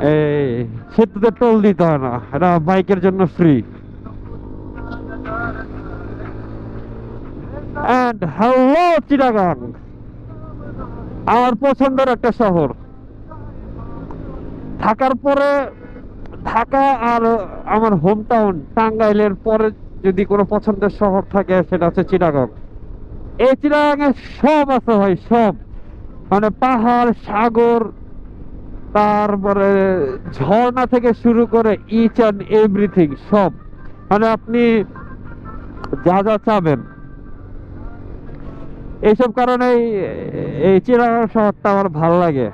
এই সেতুতে টোল দিতে হয় না। এটা বাইকের জন্য ফ্রি অ্যান্ড হ্যালো চিটাগাং আমার পছন্দের একটা শহর। ঢাকার পরে ঢাকা আর আমার হোম টাউন টাঙ্গাইলের পরে যদি কোনো পছন্দের শহর থাকে, সেটা হচ্ছে চিটাগং এই চিটাগাঙে সব আছে ভাই, সব। মানে পাহাড়, সাগর তারপরে ঝর্ণা থেকে শুরু করে ইচ অ্যান্ড এভরিথিং সব। মানে আপনি যা যা চাবেন। এইসব কারণেই এই চিটাগাং শহরটা আমার ভালো লাগে।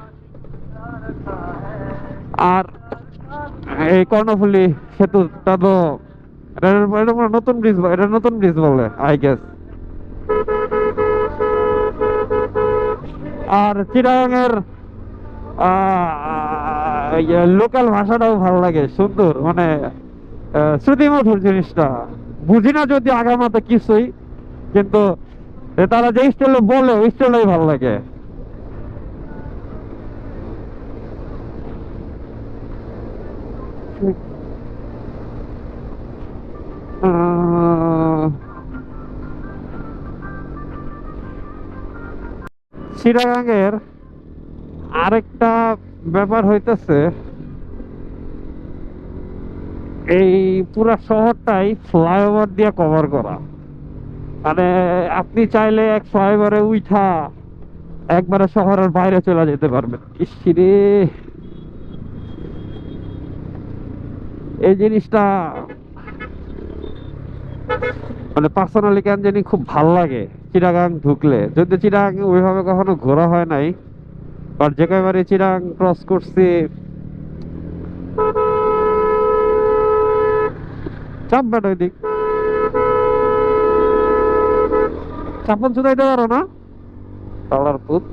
আর এই কর্ণফুলি সেতুটা তো নতুন ব্রিজ এটা নতুন ব্রিজ বলে আই গেস আর চিরাঙের লোকাল ভাষাটাও ভালো লাগে, সুন্দর মানে শ্রুতিমধুর জিনিসটা। বুঝি না যদি আগামাতে কিছুই, কিন্তু তারা যে স্টাইলে বলে, ওই স্টাইলটাই ভালো লাগে। চিরাগাঙ্গের আরেকটা ব্যাপার হইতেছে, এই পুরা শহরটাই ফ্লাইওভার দিয়ে কভার করা। মানে আপনি চাইলে এক ফ্লাইওভারে উঠা একবারে শহরের বাইরে চলে যেতে পারবেন। ইসিরে এই জিনিসটা মানে পার্সোনালি কেন জানি খুব ভালো লাগে। চিটাগাং ঢুকলে। যদি চিটাগাং ওইভাবে কখনো ঘোরা হয় নাই কয়বারে চিরাং ক্রস করছি। চাপ ওই দিক। চাপন চুদাইতে পারো না? পুত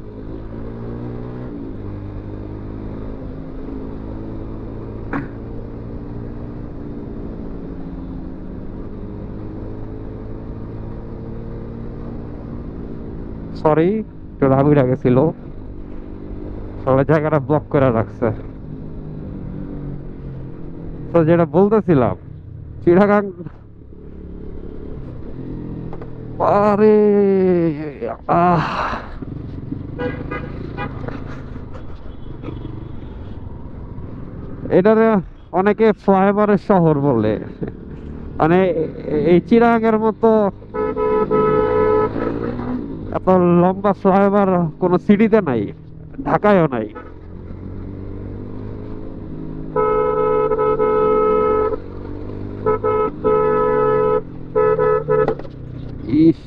সরি একটু লাগেছিল সবাই জায়গাটা ব্লক করে রাখছে। তো যেটা বলতেছিলাম, চিড়াগাং আরে, আহ। এটারে অনেকে ফ্লাইওভারের শহর বলে। মানে এই চিরাগের মতো এত লম্বা ফ্লাইওভার কোনো সিটিতে নাই। ঢাকায়ও নাই। ইস।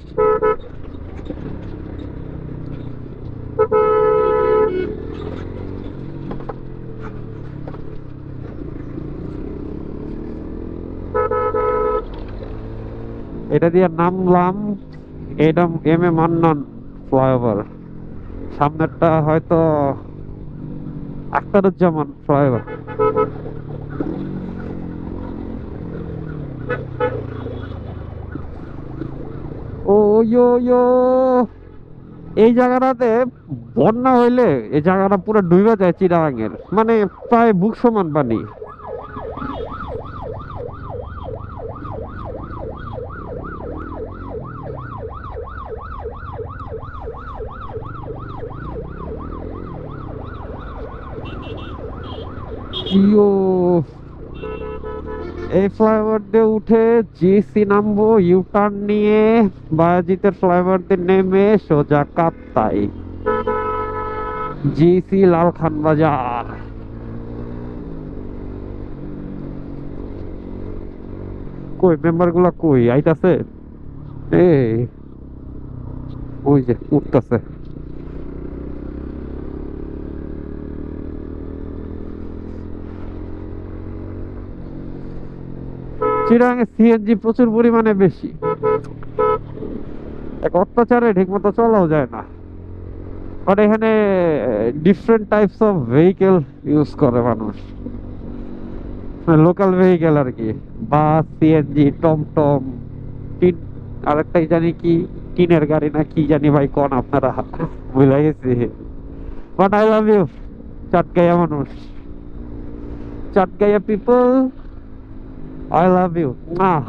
এটা দিয়ে নামলাম এটা এম এ মান্নান ফ্লাইওভার। সামনেরটা হয়তো আখতারুজ্জামান ফ্লাইওভার। ও ইয়ো ইয়ো এই জায়গাটাতে বন্যা হইলে এই জায়গাটা পুরো ডুবে যায় চিরাঙের। মানে প্রায় বুক সমান পানি। ইয়ো। এই ফ্লাইওভার দিয়ে উঠে জিসি নামবো ইউ টার্ন নিয়ে বায়াজিতের ফ্লাইওভার দিয়ে নেমে সোজা কাপ্তাই। জিসি লালখান বাজার। কই মেম্বারগুলা কই? আইতাছে? এই, ওই যে উঠতাছে। চিরাঙে সিএনজি প্রচুর পরিমাণে বেশি। এক অত্যাচারে ঠিক মতো চলাও যায় না। কারণ এখানে different types of vehicle use করে মানুষ। লোকাল ভেহিকেল আর কি। বাস সিএনজি টমটম, টিন, আরেকটাই জানি কি, টিনের গাড়ি না কি জানি ভাই, কোন আপনারা ভুলে গেছি but I love you Chatgaiya মানুষ। Chatgaiya people I love you ah